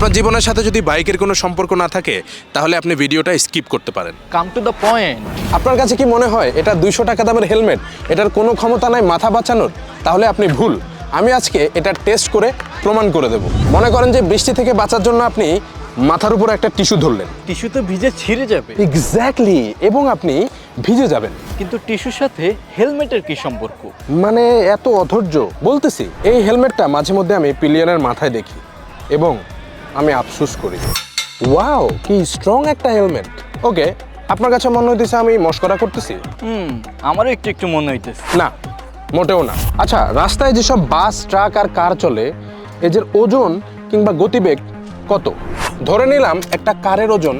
আপনার জীবনের সাথে যদি বাইকের কোনো সম্পর্ক না থাকে তাহলে আপনি ভিডিওটা স্কিপ করতে পারেন। Come to the point. আপনার কাছে কি মনে হয় এটা দুইশো টাকা দামের হেলমেট এটার কোনো ক্ষমতা নাই মাথা বাঁচানোর? তাহলে আপনি ভুল। আমি আজকে এটা টেস্ট করে প্রমাণ করে দেব। মনে করেন যে বৃষ্টি থেকে বাঁচার জন্য আপনি মাথার উপর একটা টিস্যু ধরলেন। টিস্যু তো ভিজে ছিঁড়ে যাবে। এক্স্যাক্টলি এবং আপনি ভিজে যাবেন। কিন্তু টিস্যুর সাথে হেলমেটের কি সম্পর্ক? মানে এত অধৈর্য। বলতেছি এই হেলমেটটা মাঝে মধ্যে আমি পিলিয়নের মাথায় দেখি। এবং আমি আফসোস করি। ওয়াও কি স্ট্রং একটা হেলমেট ওকে আপনার কাছে মনে হইতেছে আমি মস্করা করতেছি? হুম আমারও একটু একটু মনে হইতেছে। না মোটেও না। আচ্ছা রাস্তায় যেসব বাস ট্রাক আর কার চলে এদের ওজন কিংবা গতিবেগ কত? ধরে নিলাম একটা কারের ওজন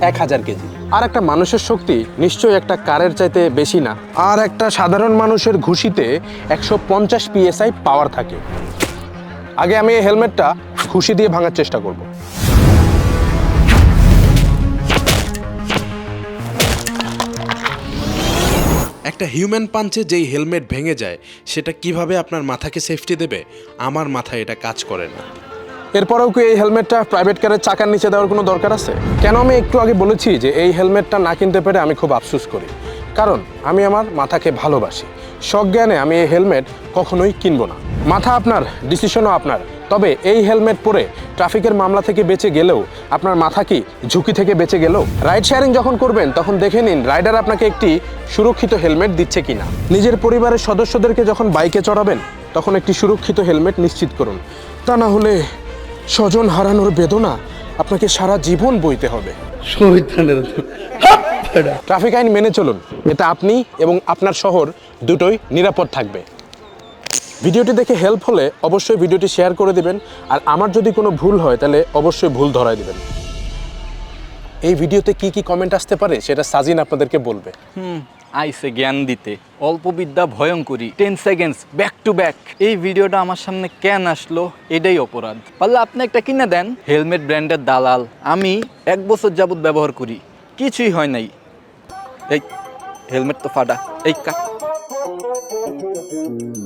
এক হাজার কেজি। আর একটা মানুষের শক্তি নিশ্চয়ই একটা কারের চাইতে বেশি না। আর একটা সাধারণ মানুষের ঘুষিতে একশো পঞ্চাশ পিএসআই পাওয়ার থাকে। আগে আমি এই হেলমেটটা খুশি দিয়ে ভাঙার চেষ্টা করব। একটা হিউম্যান পাঞ্চে যেই হেলমেট ভেঙে যায় সেটা কীভাবে আপনার মাথাকে সেফটি দেবে? আমার মাথায় এটা কাজ করে না। এরপরেও কি এই হেলমেটটা প্রাইভেট কারের চাকার নিচে দেওয়ার কোনো দরকার আছে? কেন আমি একটু আগে বলেছি যে এই হেলমেটটা না কিনতে পেরে আমি খুব আফসোস করি? কারণ আমি আমার মাথাকে ভালোবাসি। সজ্ঞানে আমি এই হেলমেট কখনোই কিনবো না। মাথা আপনার ডিসিশনও আপনার। তবে এই হেলমেট পরে ট্রাফিকের মামলা থেকে বেঁচে গেলেও আপনার মাথা কি ঝুঁকি থেকে বেঁচে গেলেও? রাইড শেয়ারিং যখন করবেন, তখন দেখে নিন রাইডার আপনাকে একটি সুরক্ষিত হেলমেট দিচ্ছে কিনা। নিজের পরিবারের সদস্যদেরকে যখন বাইকে চড়াবেন, তখন একটি সুরক্ষিত হেলমেট নিশ্চিত করুন। তা না হলে স্বজন হারানোর বেদনা আপনাকে সারা জীবন বইতে হবে। ট্রাফিক আইন মেনে চলুন। এতে আপনি এবং আপনার শহর দুটোই নিরাপদ থাকবে। ভিডিওটি দেখে হেল্প হলে অবশ্যই ভিডিওটি শেয়ার করে দিবেন। আর আমার যদি কোনো ভুল হয় তাহলে অবশ্যই ভুল ধরায় দিবেন। এই ভিডিওতে কি কি কমেন্ট আসতে পারে সেটা সাজিন আপনাদেরকে বলবে। হুম আইসে জ্ঞান দিতে। অল্প বিদ্যা ভয়ঙ্করী। Ten seconds back to back এই ভিডিওটা আমার সামনে কেন আসলো এটাই অপরাধ। পারলে আপনি একটা কিনে দেন। হেলমেট ব্র্যান্ডের দালাল। আমি এক বছর যাবত ব্যবহার করি। কিছুই হয় নাই। এই হেলমেট তো ফাটা। এই কা